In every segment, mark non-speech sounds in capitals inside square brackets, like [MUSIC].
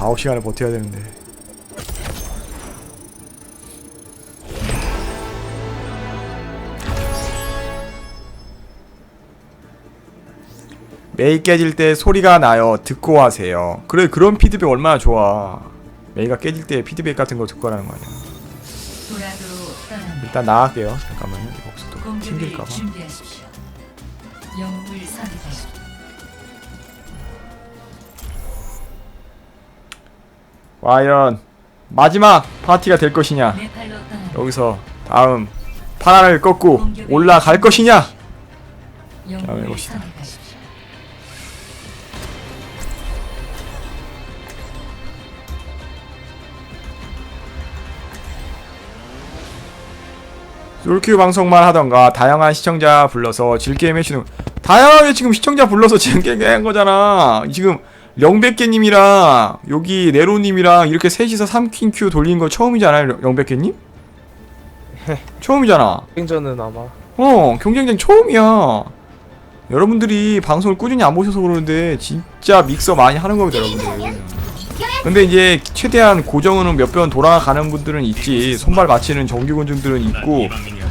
아홉 시간을 버텨야 되는데. 메이 깨질 때 소리가 나요. 듣고 하세요. 그래 그런 피드백 얼마나 좋아. 메이가 깨질 때 피드백 같은 거 듣고 하라는 거 아니야. 일단 나갈게요. 잠깐만요. 목소도 공격을 튕길까봐. 과연 마지막 파티가 될 것이냐? 여기서 다음 파란을 꺾고 올라갈 것이냐? 영웅을 해봅시다. 선택하십시오. 솔큐 방송만 하던가 다양한 시청자 불러서 질게임 해주는 다양하게 지금 시청자 불러서 [LAUGHS] 질게임 한 거잖아 지금 령백개님이랑 여기 네로님이랑 이렇게 셋이서 3퀸 큐 돌린 거 처음이잖아요 령백개님? 처음이잖아. 행전은 아마. 어 경쟁전 처음이야. 여러분들이 방송을 꾸준히 안 보셔서 그러는데 진짜 믹서 많이 하는 겁니다 여러분들. 근데 이제 최대한 고정으로 몇번 돌아가는 분들은 있지. 손발 맞히는 정규 군중들은 있고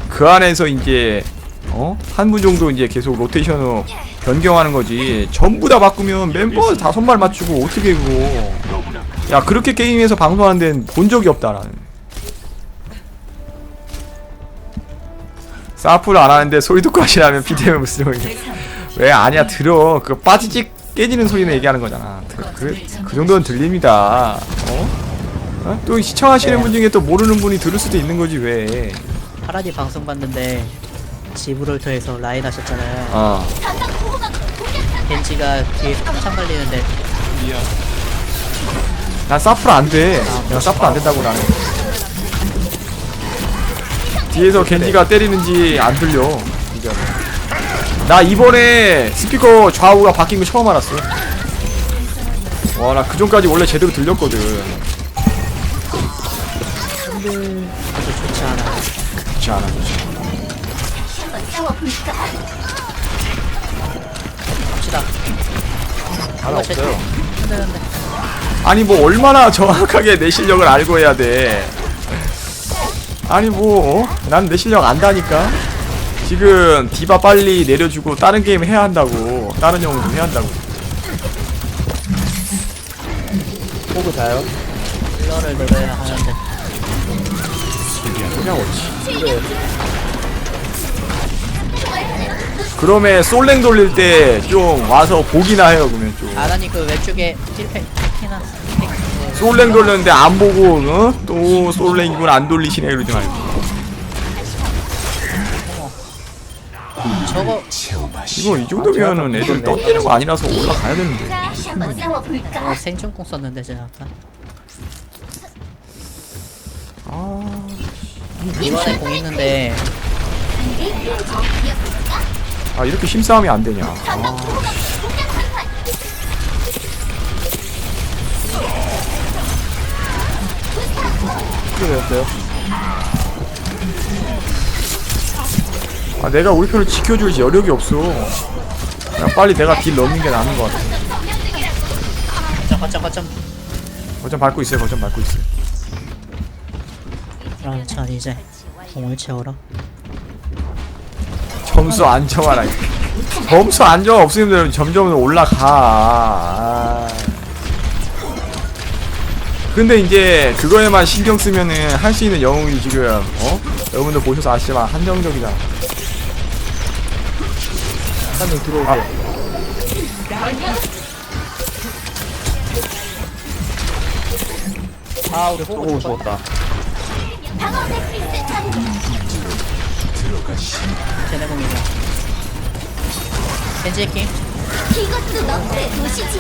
그 안에서 이제 어? 한 분 정도 이제 계속 로테이션으로 변경하는 거지 전부 다 바꾸면 멤버 다 손발 맞추고 어떻게 그거 야 그렇게 게임에서 방송하는 데는 본 적이 없다 나는 사프를 안 하는데 소리 듣고 하시라면 비대면 무슨 왜 아니야 들어 그 빠지직 깨지는 소리는 얘기하는 거잖아 그, 그, 그 정도는 들립니다 어? 어? 또 시청하시는 분 중에 또 모르는 분이 들을 수도 있는 거지 왜 파라디 방송 봤는데 지브롤터에서 라인 하셨잖아요. 어. 겐지가 뒤에서 탑창 걸리는데. 난 사프라 안돼. 내가 사프라 안 된다고 나는. 뒤에서 겐지가 때리는지 안 들려 진짜로 나 이번에 스피커 좌우가 바뀐 거 처음 알았어. 와 나 그전까지 원래 제대로 들렸거든. 아주 좋지 않아. 좋지 않아 좋지 갑시다. 하나 없어요. 안돼 안돼. 아니 뭐 얼마나 [LAUGHS] 정확하게 내 실력을 알고 해야 돼. 아니 뭐 난 내 실력 안다니까. 지금 디바 빨리 내려주고 다른 게임 해야 한다고. 다른 영웅 좀 해야 한다고. 호그 자요. 힐러를 늘어야 하는데. 그냥 어찌 그러면 솔랭 돌릴 때 좀 와서 보기나 해요 그러면 좀 아나니 그 왼쪽에 힐팩이나 솔랭 돌렸는데 안 보고 어? 또 솔랭이군 안 돌리시네 그러지 말고 저거 이거 이 정도면은 애들 던지는 거 아니라서 올라가야 되는데 어, 생존공 썼는데 제가 아까. 아 이번에 공 있는데 아 이렇게 힘싸움이 안 되냐 아, 어떻게 되었어요? 아 내가 우리 편을 지켜줄 여력이 없어 그냥 빨리 내가 딜 넣는 게 나은 것 같아 거점 거점 거점. 거점 밟고 있어요 거점 밟고 있어요 전 이제 공을 채우러. 점수 안 정하라 점수 안 정하 없으면 점점 올라가 아. 근데 이제 그거에만 신경 쓰면은 할 수 있는 영웅이 지금 어? 여러분들 보셔서 아시지만 한정적이잖아 한명 들어오세요 아 우리 호구. 죽었다 쟤네 공이다. 겐지 해킹. 이것도 너의 도시지.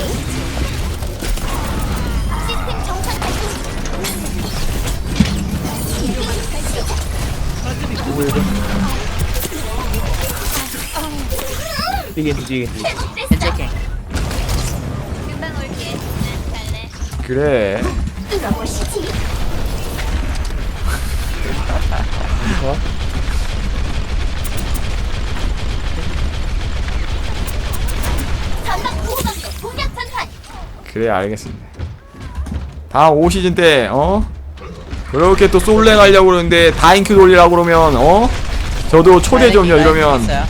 시스템 정상 이게 이게 이게 겐지 해킹. 금방 올게. 갈래. 그래 뚫어보시지. 그래 알겠습니다 다음 5시즌 때 어? 그렇게 또 솔랭 하려고 그러는데 다인큐 돌리라고 그러면 어? 저도 초대 좀요 이러면 있어요.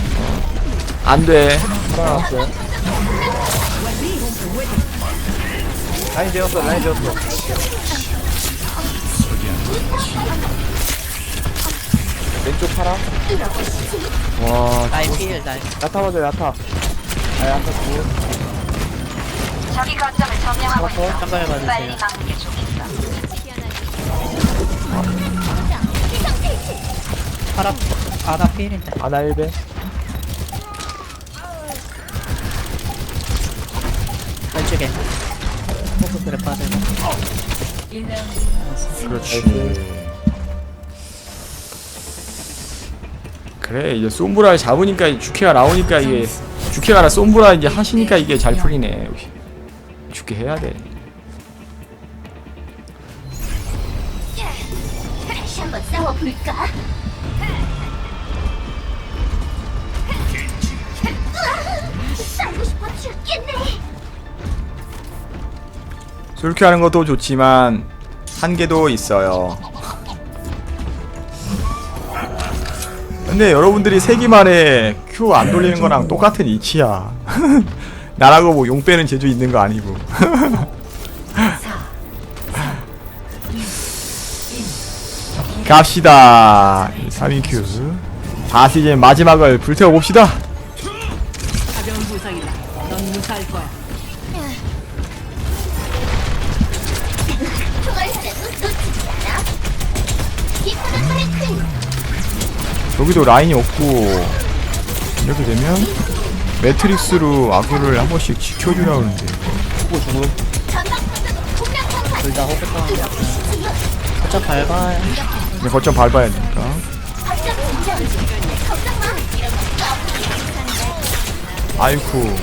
안돼 살아났어요. 라인 재웠어, 라인 재웠어. 왼쪽 파라. 와 나이 필 나이. 야타 맞아, 야타. 아, 야타 구. 저기 거점을 점령하고 한발 받으세요. 막는 게 좋겠어. 파라 아나 필인데. 아나 1배. 왼쪽에. 호그 그래 빠지고. 1라운드 그렇지 그래 이제 솜브라를 잡으니까 주케가 나오니까 이게 주케가 나 솜브라 이제 하시니까 이게 잘 풀리네 역시 주케 해야 돼 다시 한번 싸워 볼까? 싸우고 싶어 죽겠네. 솔큐 하는 것도 좋지만 한계도 있어요 근데 여러분들이 세기만에 큐 안 돌리는 거랑 똑같은 이치야 [LAUGHS] 나라고 뭐 용 빼는 재주 있는 거 아니고 4 [LAUGHS] 갑시다 3인 큐 4시즌 마지막을 불태워봅시다 가벼운 부상이다. 넌 무사할 거야. 여기도 라인이 없고 이렇게 되면 매트릭스로 아구를 한 번씩 지켜주라 그러는데 후보 죽음. 전방 공격은 공략 상판. 둘다 호그 다운. 살짝 밟아요. 근데 거점 밟아야 되니까 아이쿠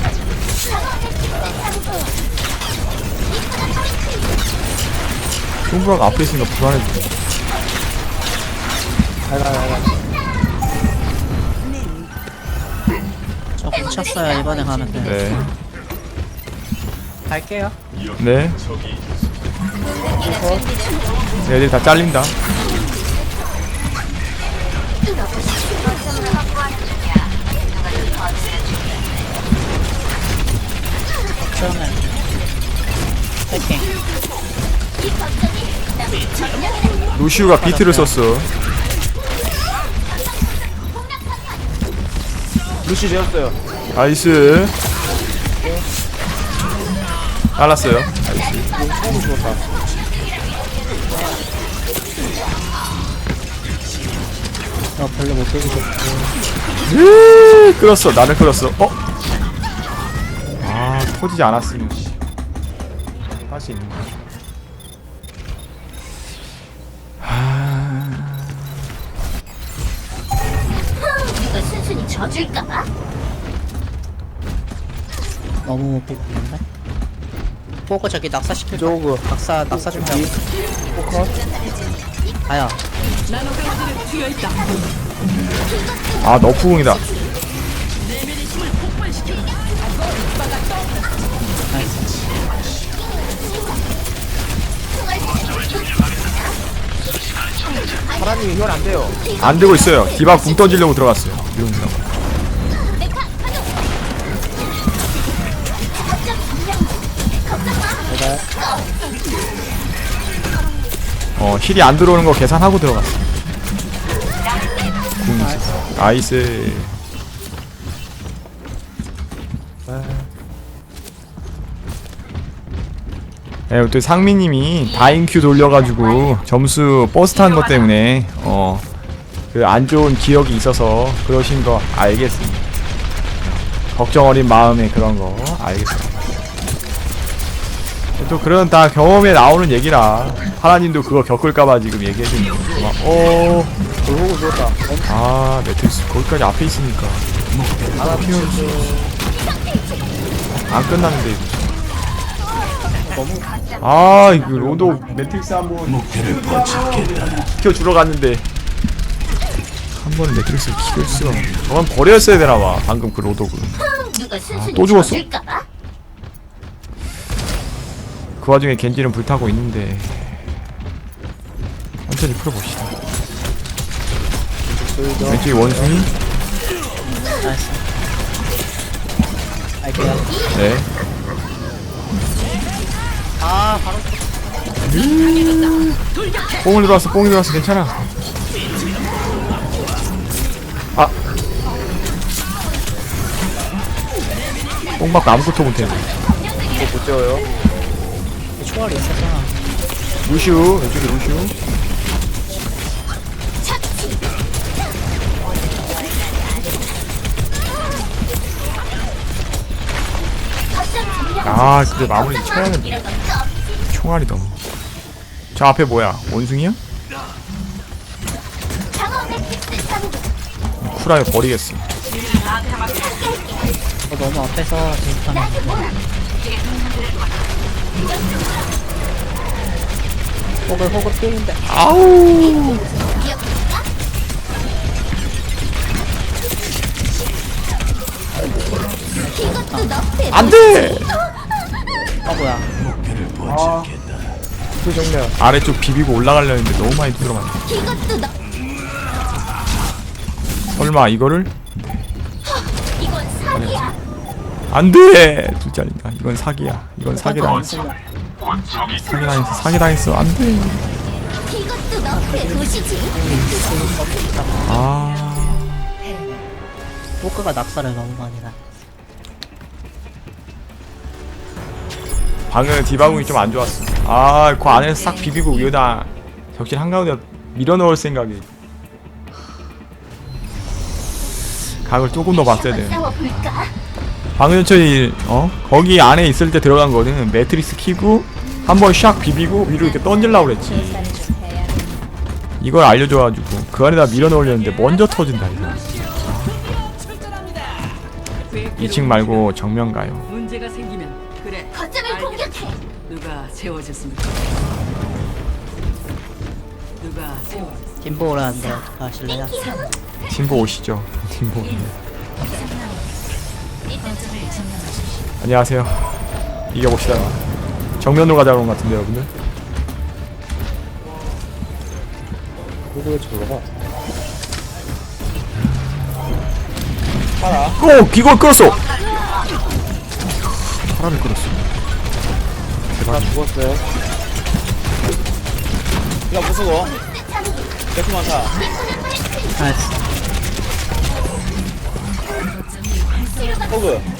송브라가 앞에 있으니까 불안해 잘 가, 잘 가. 저 쳤어요 이번에 가면 돼. 네 갈게요. 네. 네, 애들 다 잘린다. 처음에. 해킹. 루시우가 비트를 썼어. 루시 재웠어요. 나이스. 잘랐어요. 나이스. 어 별로 못 끌고 으, 끌었어. 나를 끌었어. 어? 아, 터지지 않았으면. 할수 있는 거야. 이거 순순히 져줄까봐? 너무 못 끌는데. 호그 저기 낙사 시킬 거. 저거. 낙사 낙사 준비. 포커. 아야. 아, 너프궁이다. 나이스. 파라님이 혈안 돼요. 안 되고 있어요. 디바 궁 던지려고 들어갔어요. 이런다 어, 힐이 안 들어오는 거 계산하고 들어갔어. 궁 있어. 나이스. 네, 또 상민님이 다인큐 돌려가지고 점수 버스 탄 것 때문에 어 그 안 좋은 기억이 있어서 그러신 거 알겠습니다. 걱정 어린 마음에 그런 거 알겠습니다. 또 그런 다 경험에 나오는 얘기라 하나님도 그거 겪을까봐 지금 얘기해주는 거. 어, 돌보고 죽었다. 아 매트릭스 거기까지 앞에 있으니까 하나 피우지. 안 끝났는데 이거. 아 이거 로도 매트릭스 한번 목표를 포착했다 키워 주러 갔는데 한 번에 매트릭스를 키울 수가 없네. 저건 버렸어야 되나 봐 방금 그 로도그 누가 순순히 또 죽었어? 져줄까봐? 그 와중에 겐지는 불타고 있는데 천천히 풀어봅시다. 왼쪽에 원숭이? 네. 아 바로 뽕을 들어왔어 뽕이 들어왔어 괜찮아. 아. 뽕받고 아무것도 못해 못 재워요. 초월이 있었잖아 루시우 왼쪽에 루시우 아 그래 마무리 쳐야겠네. 총알이 너무. 저 앞에 뭐야? 원숭이야? 쿨하게 버리겠어. 어, 너무 앞에서 대입하면 호글 호글 피는데. 아우. 안돼! 아 뭐야. 그 정면. 아래쪽 비비고 올라가려 했는데 너무 많이 너 설마 이거를? 이건 사기야. 안돼! 두 잘린다 이건 사기야. 이건 사기 당했어 사기 당했어 사기 당했어. 안돼. 아. 호그가 낙사를 너무 많이 나. 방금 디바공이 좀 안 좋았어. 아그 안에 싹 비비고 위에다 적신 한가운데 밀어넣을 생각이 각을 조금 더 봤어야 되는데. 싸워볼까? 방금 전에 어? 거기 안에 있을 때 들어간 거는 매트리스 키고 한번 샥 비비고 위로 이렇게 던질라 그랬지 이걸 알려줘가지고 그 안에다 밀어 넣으려는데 먼저 터진다 이거 2층 말고 정면 가요 문제가 생기면 그래. 거점을. 공격해. 누가 세워줬습니까? 누가 세워줬습니까? 진보 오라는데 어떡하실래요? 팀보 오시죠 [LAUGHS] 팀보 안녕하세요 이겨봅시다 정면으로 가자고 그런 것 같은데 여러분들 누구 왜 저러 가? 하나. 오! 이걸 끌었어! 사람을 끌었어 하나 죽었어요. 야 무서워. 데크 많다. 나이스 호그.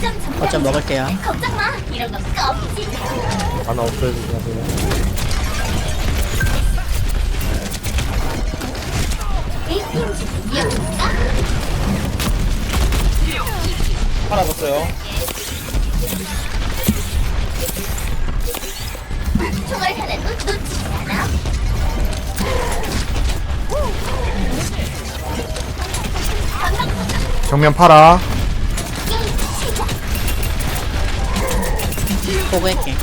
거점. 어쩜 먹을게요 걱정 마. 이런 거 껌이지. 하나 없어지긴 하세요. 일팀 이어볼까? 하나 줬어요. 총알 하나도 놓치지 않아. 정면 팔아 호그 할게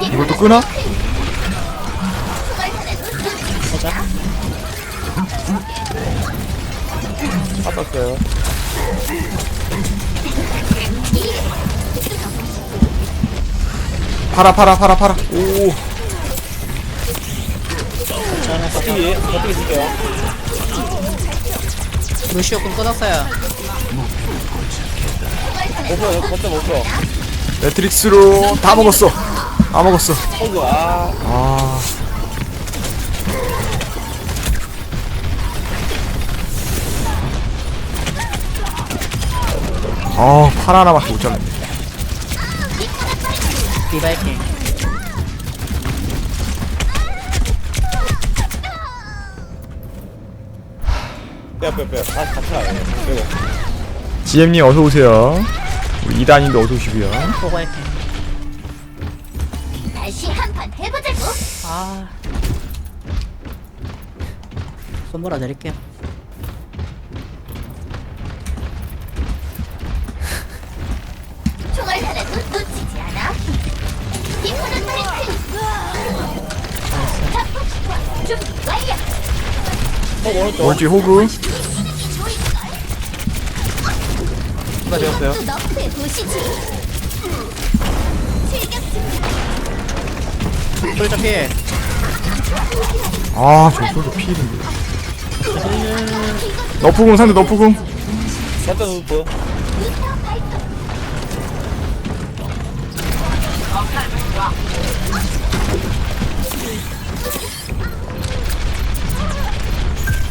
이것도 끄나? 총알 하나도 놓치지 보자 빠졌어요. 팔아 팔아 팔아 팔아 오 전에서 어떻게 어떻게 줄게요? 루시오 군 끊었어요 없어 거점 없어. 매트릭스로 다 먹었어 다 먹었어 호그 아. 아 아, 팔 하나밖에 못 잘랐네. 디바 할게 빼빼빼. 다시 가요. GM님 어서 오세요. 우리 이단님도 어서 오시고요. 호그 할게 다시 한 판 해보자고. 아 손보라 내릴게요 총알 하나도 놓치지 않아. 이거는 트리트. 준비 완료. 호그 오른쪽. 오른쪽 호그. 하나 되었어요. 또 너프해 보시지. 출격 준비. 솔저 아저 필인데 너프궁 상대 너프궁 걷다 누프.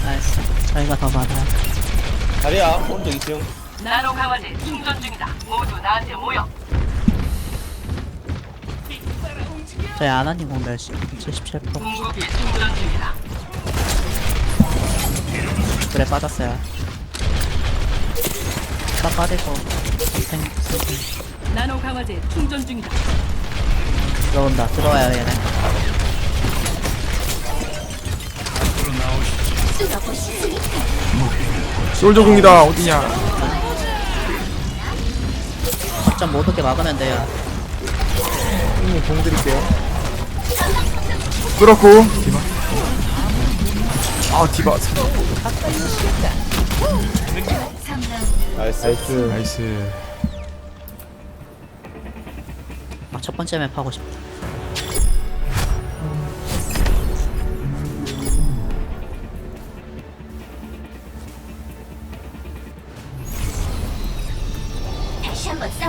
나이스 저희가 더 많아요 다리야, 오른쪽 2층. 나노 강화제 충전 중이다. 모두 나한테 모여. 저희 아나님 공 몇시? 77% 궁극기 충전 중이다. 그래 빠졌어요 딱 빠지고 생, 생, 나노 강화제 충전 중이다. 들어온다 들어와요 얘네 뚫어보시지. 솔저 궁이다 어디냐 거점 못 오게 막으면 돼요 형님 공 드릴게요. 끌었고 디바 아 디바 나이스. 나이스. 나이스 아, 첫 번째 맵 하고 싶다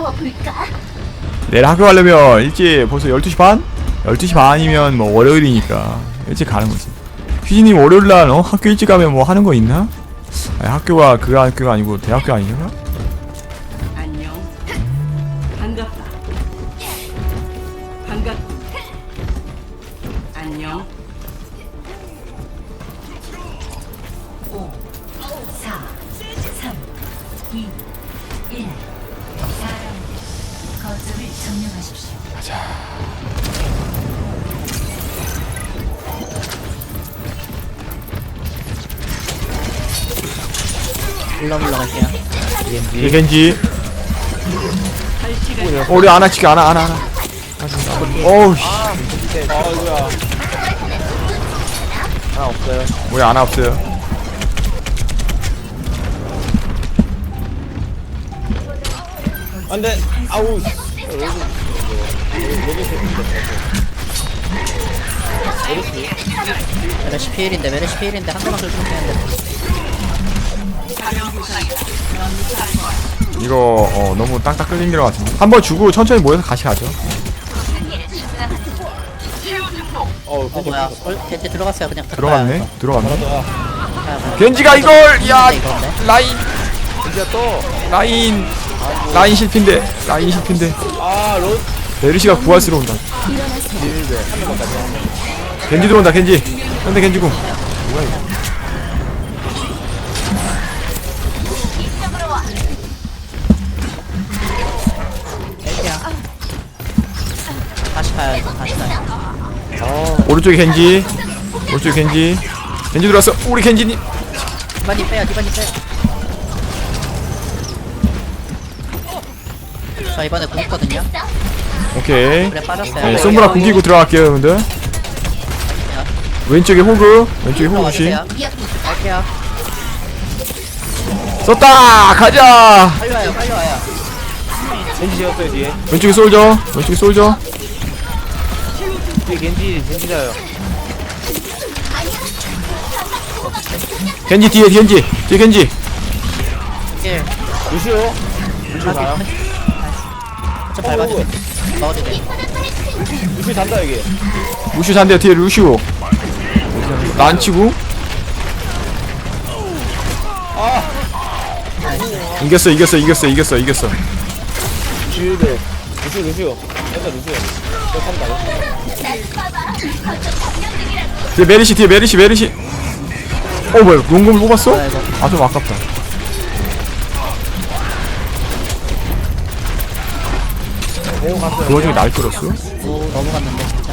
싸워볼까? 내일 학교 가려면 일찍 벌써 12시 반? 12시 반이면 뭐 월요일이니까 일찍 가는 거지 휴지님 월요일날 어? 학교 일찍 가면 뭐 하는 거 있나? 아니, 학교가 그 학교가 아니고 대학교 아니냐? 안녕. 반갑다. 반갑군. 안녕. 5, 4, 3, 2, 1. 4라운드. 거점을 점령하십시오. 물러 물러갈게요 이 겐지 어, 우리 아나 치기 아나 아나 아나 어우 씨 아, 이거야. 하나 없어요. 우리 아나 없어요 안 돼. 아우. 씨. 메르시 피일인데 메르시 피일인데 한 대만 긁으면 되는데 이거 어 너무 땅땅 끌린 것 같은데 한 번 주고 천천히 모여서 같이 가죠 어우, 어 뭐야 어, 겐지 들어갔어요 그냥 들어갔네 들어갔네 들어가자. 들어가요. 겐지가 이걸 야 이건데? 라인 진짜 또. 라인 라인 실핀데 라인 실핀데 아, 로. 메르시가 구할수록 온다. 겐지 들어온다 겐지. 현대 겐지궁. 뭐야 이거 다시 다시 오른쪽에 겐지. 오른쪽에 겐지. 겐지 들어왔어. 우리 겐지님 디바님 빼요 디바님 빼요. 저 이번에 공 있거든요 오케이. 그래 빠졌어요. 네, 솜브라 궁기고 들어갈게요 여러분들. 왼쪽에 호그 왼쪽에 호그 씨 들어가주세요. 갈게요. 썼다! 가자! 빨리 와요 빨리 와요. 겐지 지었어요, 뒤에. 왼쪽에 솔져 왼쪽에 솔져 뒤에 겐지, 겐지 자요. 겐지 뒤에 겐지. 뒤에 겐지. 길 루시오. 루시오 가요. 좀 밟아주 넣어도 돼 루시오 잔다, 여기. 루슈 잔대 뒤에 루슈 란치고 이겼어 이겼어 이겼어 이겼어 이겼어 쉴드. 루시오, 루시오. 일단 루시오. 저 산다. 뒤에 메리시 뒤에 메리시 메리시 어 뭐야 용검을 뽑았어? 아 좀 아깝다 그 와중에 날 끌었어? 오 넘어갔는데 진짜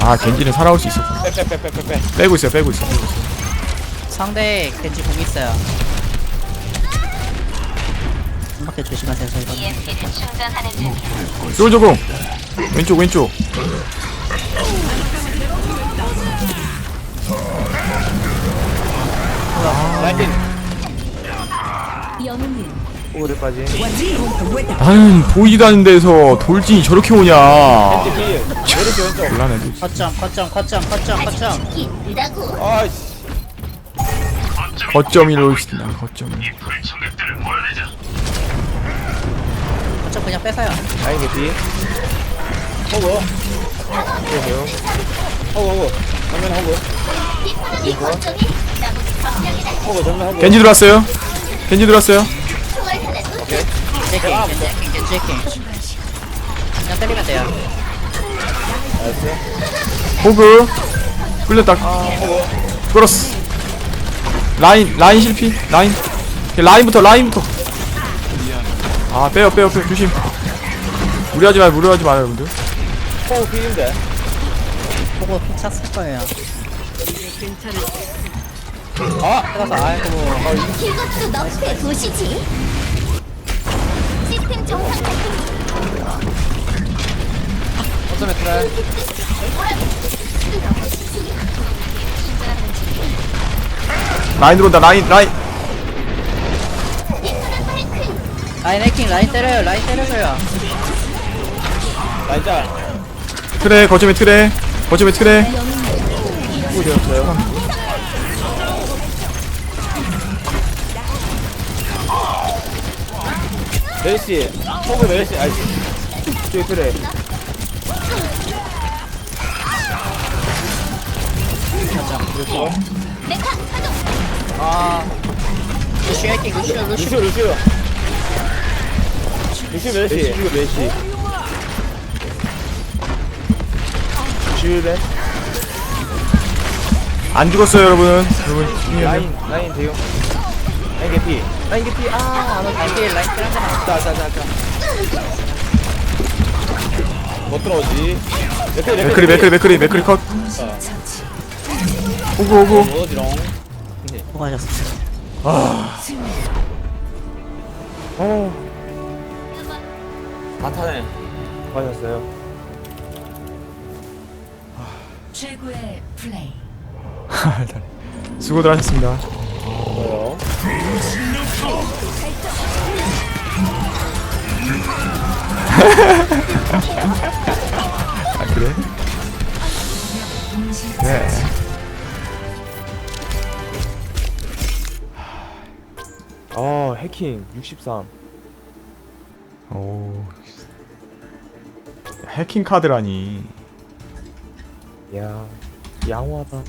아 겐지는 살아올 수 있어 빼빼빼빼빼빼. 빼고 있어 빼고 있어 상대 겐지 공 있어요 한 바퀴 조심하세요 저 이번에 EMP를 충전하는 중. 솔저 공 왼쪽 왼쪽 라인. 영웅은 호그까지. 나는 보이지도 않는 데서 돌진이 저렇게 오냐. 곤란해 거점 거점 거점 거점 거점. 아이씨. 거점이로 있다 거점 거점 그냥 뺏어요. 라인 개피 호그 그러세요 호그 호그 정면 거점이 나보다 점령이다 호그 정면 호그 겐지 들어왔어요? 겐지 들어왔어요 겐지 아, 겐지 겐지 겐지 그냥 때리면 돼요. 나이스 호그. 끌렸다. 아 끌었어. 라인 라인 실패 라인. 라인부터 라인부터. 아 빼요 빼요 빼요. 조심. 무리하지 마요 무리하지 마요 여러분들. 호그 필인데. 보고 피 찼을 거예요. 아 뺏어서 아이고. 이것도 시스템 정상 작동 어쩌면 트라이 라인 들어온다 라인 라인. 라인 해킹 라인 때려요 라인 때려줘요. 라인 짤. 트레 거점에 트레. 거점에 트레. 호그 되었어요 메르시. 호그 메르시. 아이씨 저기 트레 그렇죠 아. 루시 해킹 루시 루시 루시오 루시오 루시오 메르시 루시오 메르시. 루시오 안 죽었어요 여러분. 여러분. 라인 라인 대용 라인 개피. 라인 개피. 아 라인 킬 라인 킬 한번 자자자자. 못 들어오지. 맥크리 맥크리 맥크리 맥크리 맥크리. 컷. 오고 오고. 뭐지롱 수고하셨습니다. 어. 다 타네. 수고하셨어요. 최고의 플레이. [LAUGHS] 수고들 하셨습니다 뭐요 아 그래? 네. 아 해킹 63 오. 해킹 카드라니. 야 양호하다